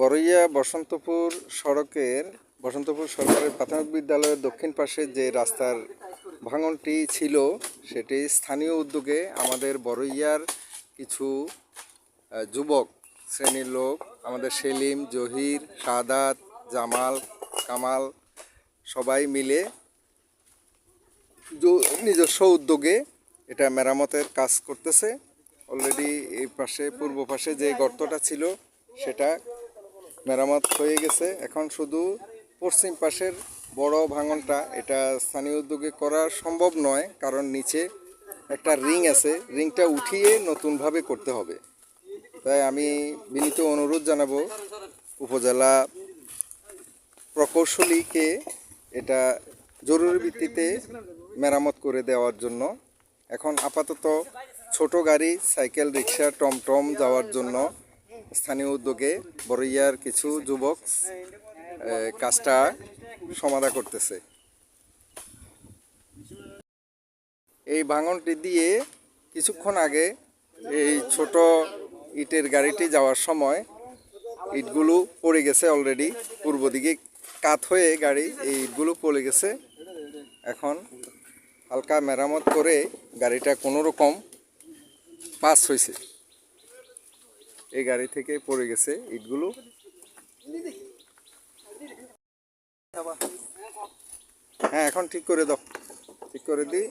বরইয়া বসন্তপুর সড়কের, বসন্তপুর সরকারের প্রাথমিক বিদ্যালয়ের দক্ষিণ পাশে যে রাস্তার ভাঙনটি ছিল, সেটি স্থানীয় উদ্যোগে আমাদের বরইয়ার কিছু যুবক, শ্রেণির লোক, আমাদের সেলিম, জহির, সাদাত, জামাল, কামাল, সবাই মিলে নিজস্ব উদ্যোগে এটা মেরামতের কাজ করতেছে। অলরেডি এই পাশে, পূর্ব পাশে যে গর্তটা ছিল, সেটা মেরামত হয়ে গেছে। এখন শুধু পশ্চিম পাশের বড় ভাঙনটা এটা স্থানীয় উদ্যোগে করা সম্ভব নয়, কারণ নিচে একটা রিং আছে। রিংটা উঠিয়ে নতুনভাবে করতে হবে। তাই আমি বিনীত অনুরোধ জানাব উপজেলা প্রকৌশলীকে এটা জরুরি ভিত্তিতে মেরামত করে দেওয়ার জন্য। এখন আপাতত ছোট গাড়ি, সাইকেল, রিক্সা, টমটম যাওয়ার জন্য স্থানীয় উদ্যোগে বরইয়ার কিছু যুবক কাজটা সমাধা করতেছে। এই ভাঙনটি দিয়ে কিছুক্ষণ আগে এই ছোট ইটের গাড়িটি যাওয়ার সময় ইটগুলো পড়ে গেছে অলরেডি, পূর্ব দিকে কাত হয়ে গাড়ি, এই ইটগুলো পড়ে গেছে। এখন হালকা মেরামত করে গাড়িটা কোনো রকম পাস হয়েছে এই গাড়ি থেকে পড়ে গেছে ইটগুলো। হ্যাঁ এখন ঠিক করে দাও। ঠিক করে দিই।